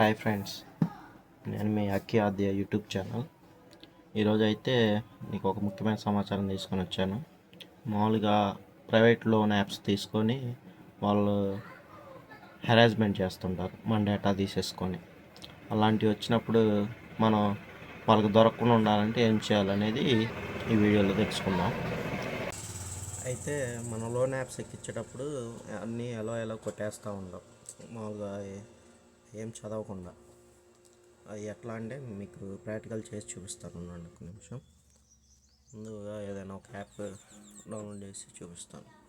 Hi friends నేను మీ అక్కి ఆద్య YouTube channel. ఈరోజు అయితే నీకు ఒక ముఖ్యమైన సమాచారం తీసుకొని వచ్చాను. మామూలుగా ప్రైవేట్ లోన్ యాప్స్ తీసుకొని వాళ్ళు హెరాస్మెంట్ చేస్తుంటారు మన డేటా తీసేసుకొని. అలాంటివి వచ్చినప్పుడు మనం వాళ్ళకి దొరకకుండా ఉండాలంటే ఏం చేయాలనేది ఈ వీడియోలో తెలుసుకుందాం. అయితే మన లోన్ యాప్స్ ఎక్కించేటప్పుడు అన్నీ ఎలా ఎలా కొట్టేస్తూ ఉంటాం. మామూలుగా ఏం చదవకుండా. అది ఎట్లా అంటే మీకు ప్రాక్టికల్ చేసి చూపిస్తాను ఉండండి ఒక నిమిషం. ముందుగా ఏదైనా ఒక యాప్ డౌన్లోడ్ చేసి చూపిస్తాను.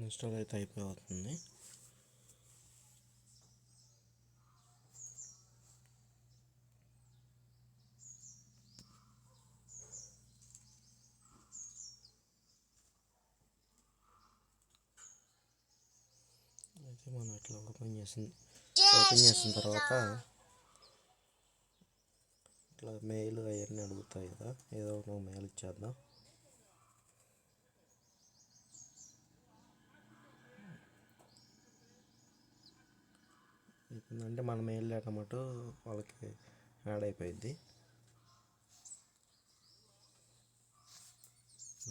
ఇన్స్టాల్ అయితే అయిపోతుంది. అయితే మనం అట్లా ఓపెన్ చేసిన ఓపెన్ చేసిన తర్వాత ఇట్లా మెయిల్ అవన్నీ అడుగుతాయి కదా ఏదో ఒక మెయిల్ ఇచ్చేద్దాం. అంటే మనం మెయిల్ మటు వాళ్ళకి యాడ్ అయిపోయింది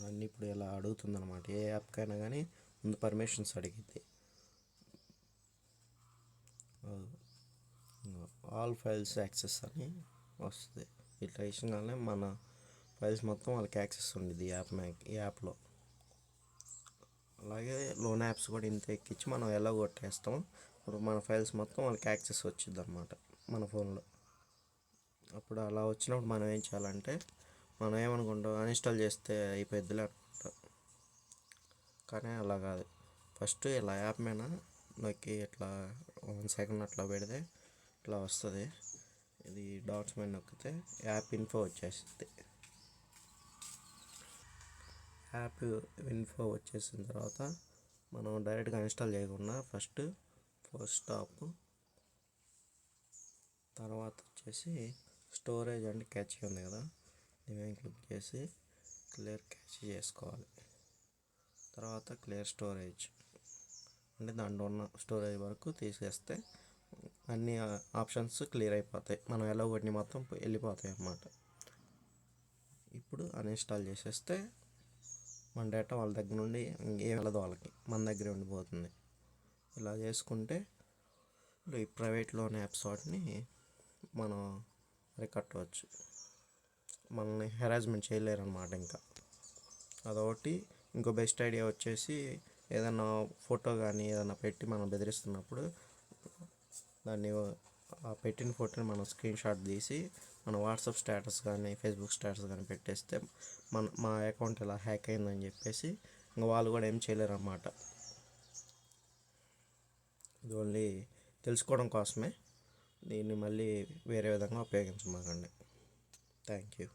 అన్నీ ఇప్పుడు ఇలా అడుగుతుందనమాట ఏ యాప్కైనా కానీ ముందు పర్మిషన్స్ అడిగిద్ది. ఆల్ ఫైల్స్ యాక్సెస్ అని వస్తుంది. ఇట్లా ఇష్టంగానే మన ఫైల్స్ మొత్తం వాళ్ళకి యాక్సెస్ ఉండేది యాప్ మ్యాక్ ఈ యాప్లో. అలాగే లోన్ యాప్స్ కూడా ఇంత ఎక్కించి మనం ఎలా కొట్టేస్తాం ఇప్పుడు మన ఫైల్స్ మొత్తం వాళ్ళకి యాక్సెస్ వచ్చింది అనమాట మన ఫోన్లో. అప్పుడు అలా వచ్చినప్పుడు మనం ఏం చేయాలంటే మనం ఏమనుకుంటాం అన్ఇన్స్టాల్ చేస్తే అయిపోద్దిలే అనుకుంటాం. కానీ అలా కాదు. ఫస్ట్ ఇలా యాప్ మీద నొక్కి ఇట్లా వన్ సెకండ్ అట్లా పెడితే ఇట్లా వస్తుంది. ఇది డాట్స్ మీద నొక్కితే యాప్ ఇన్ఫో వచ్చేస్తుంది. యాప్ ఇన్ఫో వచ్చేసిన తర్వాత మనం డైరెక్ట్గా ఇన్స్టాల్ చేయకుండా ఫస్ట్ ఫస్ట్ స్టాప్. తర్వాత వచ్చేసి స్టోరేజ్ అండ్ క్యాచ్ ఉంది కదా దీని క్లిక్ చేసి క్లియర్ క్యాచ్ చేసుకోవాలి. తర్వాత క్లియర్ స్టోరేజ్. అంటే దాంట్లో ఉన్న స్టోరేజ్ వరకు తీసేస్తే అన్ని ఆప్షన్స్ క్లియర్ అయిపోతాయి. మనం ఎలా ఒకటిని మొత్తం వెళ్ళిపోతాయి అన్నమాట. ఇప్పుడు అన్ఇన్స్టాల్ చేసేస్తే మన డేటా వాళ్ళ దగ్గర నుండి ఇంకేం వెళ్ళదు వాళ్ళకి. మన దగ్గరే ఉండిపోతుంది. ఇలా చేసుకుంటే ఈ ప్రైవేట్ లోన్ యాప్స్ వాటిని మనం అరికట్టవచ్చు. మనల్ని హెరాస్మెంట్ చేయలేరు అనమాట ఇంకా. అదొకటి. ఇంకో బెస్ట్ ఐడియా వచ్చేసి ఏదైనా ఫోటో కానీ ఏదైనా పెట్టి మనం బెదిరిస్తున్నప్పుడు దాన్ని ఆ పెట్టిన ఫోటోని మనం స్క్రీన్ షాట్ తీసి మన వాట్సాప్ స్టేటస్ కానీ ఫేస్బుక్ స్టేటస్ కానీ పెట్టేస్తే మన మా అకౌంట్ ఇలా హ్యాక్ అయిందని చెప్పేసి ఇంకా వాళ్ళు కూడా ఏం చేయలేరు అన్నమాట ఇది ఓన్లీ తెలుసుకోవడం కోసమే. దీన్ని మళ్ళీ వేరే విధంగా ఉపయోగించమాకండి. Thank you.